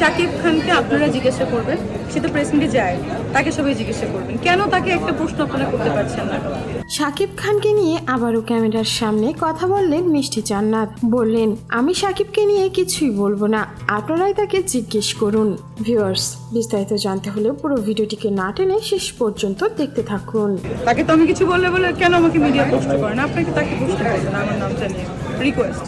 শাকিব খানকে আপনারা জিজ্ঞাসা করবেন সে তো প্রেস মিটে যায় তাকে সবাই জিজ্ঞাসা করবেন। কেন তাকে একটা প্রশ্ন আপনারা করতে পারছেন না? শাকিব খানকে নিয়ে আবারও ক্যামেরার সামনে কথা বললেন মিষ্টি জান্নাত। বললেন আমি শাকিবকে নিয়ে কিছুই বলব না আপনারাই তাকে জিজ্ঞেস করুন। ভিউয়ার্স বিস্তারিত জানতে হলে পুরো ভিডিওটিকে না টেনে শেষ পর্যন্ত দেখতে থাকুন। তাকে তো আমি কিছু বললে বলে কেন আমাকে মিডিয়া প্রশ্ন করেন আপনাকে তাকে প্রশ্ন করবেন আমার নাম জানিয়ে রিকোয়েস্ট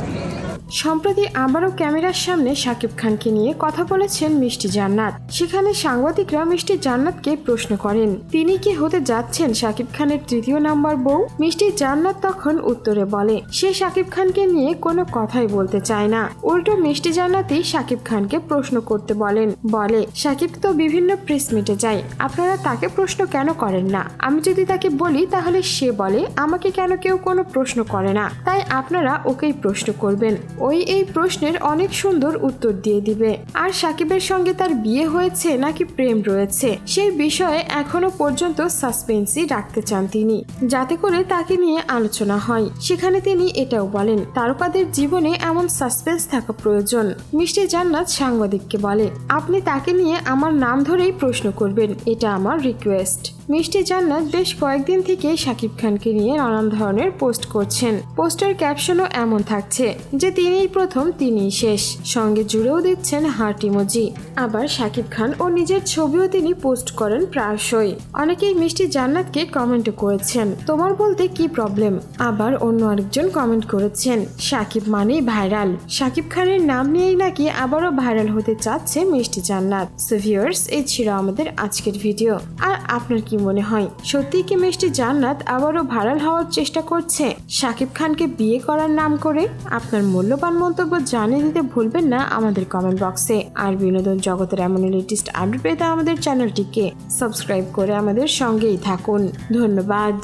সম্প্রতি আবারও ক্যামেরার সামনে শাকিব খানকে নিয়ে কথা বলেছেন মিষ্টি জান্নাত। সেখানে সাংবাদিকরা মিষ্টি জান্নাতকে প্রশ্ন করেন, তিনি কি হতে যাচ্ছেন শাকিব খানের তৃতীয় নাম্বার বউ? মিষ্টি জান্নাত তখন উত্তরে বলে, সে শাকিব খানকে নিয়ে কোনো কথাই বলতে চায় না। উল্টো মিষ্টি জান্নাতই শাকিব খানকে প্রশ্ন করতে বলেন, বলে শাকিব তো বিভিন্ন প্রেস মিটে যায়, আপনারা তাকে প্রশ্ন কেন করেন না? আমি যদি তাকে বলি, তাহলে সে বলে, আমাকে কেন কেউ কোনো প্রশ্ন করে না? তাই আপনারা ওকেই প্রশ্ন করবেন। ওই এই প্রশ্নের অনেক সুন্দর উত্তর দিয়ে দিবে। আর সাকিবের সঙ্গে তার বিয়ে হয়েছে নাকি প্রেম রয়েছে, সেই বিষয়ে এখনও পর্যন্ত সাসপেন্সই রাখতে চান তিনি। যাতে করে তাকে নিয়ে আলোচনা হয়। সেখানে তিনি এটাও বলেন, তারকাদের জীবনে এমন সাসপেন্স থাকা প্রয়োজন। মিষ্টি জান্নাত সাংবাদিককে বলে, আপনি তাকে নিয়ে আমার নাম ধরেই প্রশ্ন করবেন, এটা আমার রিকোয়েস্ট মিষ্টি জান্নাত বেশ কয়েকদিন থেকে সাকিব খানকে নিয়ে নানান ধরনের পোস্ট করছেন। পোস্টের ক্যাপশনও এমন থাকছে যে তিনিই প্রথম, তিনিই শেষ। সঙ্গে জুড়েও দিচ্ছেন হার্ট ইমোজি আবার শাকিব খান ও নিজের ছবিও তিনি পোস্ট করেন প্রায়শই। অনেকেই মিষ্টি জান্নাতকে কমেন্টও করেছেন। তোমার বলতে কি প্রবলেম? আবার অন্য আরেকজন কমেন্ট করেছেন, শাকিব মানেই ভাইরাল। শাকিব খানের নাম নিয়েই নাকি আবারও ভাইরাল হতে চাচ্ছে মিষ্টি জান্নাত। সো ভিউয়ার্স এই ছিল আমাদের আজকের ভিডিও। আর আপনার কি মনে হয় সত্যি কি মিষ্টি জান্নাত আবারও ভাইরাল হওয়ার চেষ্টা করছে? শাকিব খানকে বিয়ে করার নাম করে আপনার মূল্যবান মন্তব্য জানিয়ে দিতে ভুলবেন না আমাদের কমেন্ট বক্সে আর বিনোদন জগতের এমন লেটেস্ট আপডেট পেতে আমাদের চ্যানেলটিকে সাবস্ক্রাইব করে আমাদের সঙ্গেই থাকুন। ধন্যবাদ।